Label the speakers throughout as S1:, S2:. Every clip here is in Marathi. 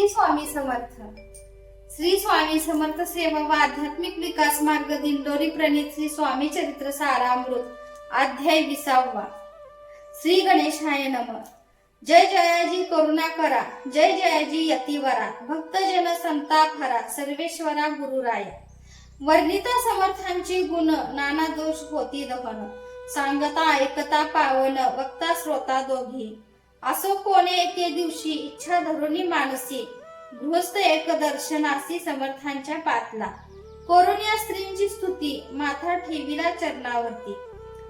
S1: श्री स्वामी समर्थ. श्री स्वामी समर्थ सेवा व आध्यात्मिक विकास मार्ग दिंडोरी प्रणित श्री स्वामी चरित्र सारामृत अध्याय विसावा. श्री गणेशाय नम. जय जयाजी करुणा करा जय जयाजी यतिवरा भक्तजन संताप हरा सर्वेश्वरा गुरुराया. वर्णिता समर्थांची गुण नाना दोष होती दहन. सांगता ऐकता पावन वक्ता श्रोता दोघी. असो कोणे एके दिवशी इच्छा धरुणी मानसी गृहस्थ एक दर्शनासी समर्थांच्या पातला. कोरोनिया स्त्रींची स्तुती माथा ठेवीला चरणावरती.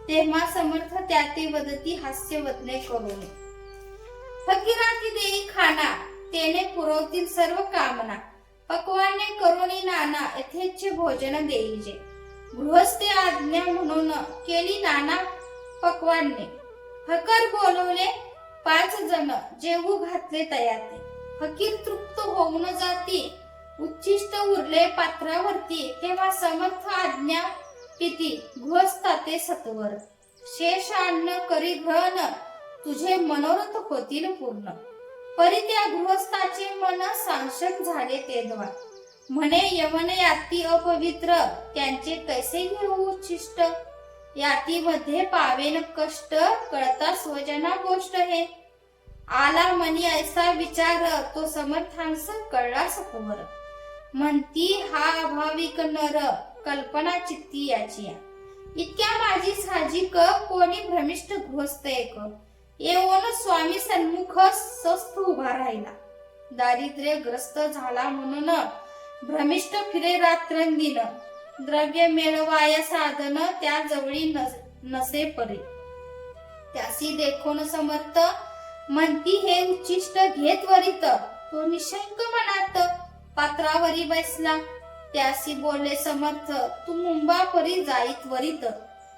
S1: तेव्हा समर्थ त्या ते वदती हास्य वदने करून. फकीराती देई खाना तेने पुरवतील सर्व कामना. पकवाने करुणी नाना यथेच्छ भोजन देईजे. गृहस्थे आज्ञा म्हणून केली नाना पकवाने फकर बोलवले पाच जण जेवू घातले तयाते. फकीर तृप्त होऊन जाती. उच्चिष्ट उरले पात्रावरती तेव्हा समर्थ आज्ञा पिती गृहस्था ते सत्वर. शेष अन्न करी घन. तुझे मनोरथ होतील पूर्ण. परी त्या गृहस्थाचे मन सांशक झाले ते द्वार. म्हणे यवन याती अपवित्र. त्यांचे कैसे घेऊ उच्चिष्ट यातीमध्ये पावेन कष्ट कळता स्वजना गोष्ट हे. आला मनी ऐसा विचार तो समर्थांस कळला सत्वर म्हणती हा अभाविक नर कल्पना चित्ती याची इतक्या माझी साहजिक कोणी भ्रमिष्ट घोस्त एक. येऊन स्वामी सन्मुख स्वस्थ उभा राहिला. दारिद्र्य ग्रस्त झाला म्हणून भ्रमिष्ट फिरे रात्रंदिन. द्रव्य मिळवाय साधन त्या जवळी नस- नसे परे त्यासी देखून समर्थ म्हणती हे उच्चिष्ट घेत वरित. तो निशंक मनात पात्रावरी बसला. त्यासी बोलले समर्थ तू मुंबा परी जाईत वरित.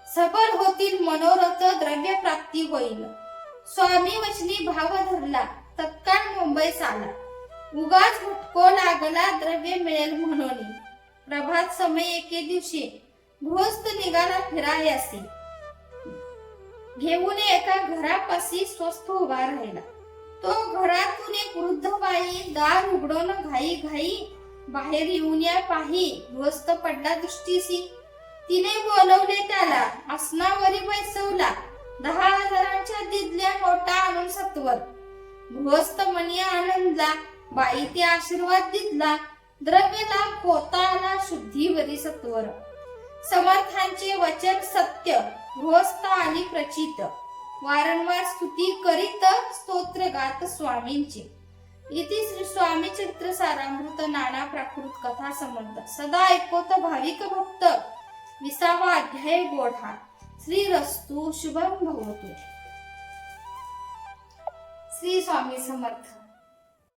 S1: सफल होतील मनोरथ द्रव्य प्राप्ती होईल. स्वामी वचनी भाव धरला तत्काळ मुंबईस आला. उगाच हुटको लागला द्रव्य मिळेल म्हणून. प्रभात समय एके दिवशी भोस्त निघाला फिरायासी घेऊन एका घरापाशी स्वस्थ उभा राहिला. तो घरातून एक वृद्ध बाई दार उघडून घाई घाई बाहेर येऊन या पाही भोस्त पडला दृष्टीसी तिने बोलवले त्याला आसनावरी बैसवला. दहा हजारांच्या दिदल्या नोटा आणून सत्वर. भोस्त मनी आनंदला. बाई ते आशीर्वाद दिदला. द्रव्यता लाभ होता शुद्धीवरी सत्वर. समर्थांचे वचन सत्य गृहस्थ आणि प्रचित. वारंवार स्तुती करीत स्तोत्र गात स्वामींचे. इति श्री स्वामी चरित्र सारामृत नाना प्राकृत कथा संबंध सदा ऐकोत भाविक भक्त. विसावा अध्याय गोढा. श्री रस्तु शुभम भगवतो श्री स्वामी समर्थ.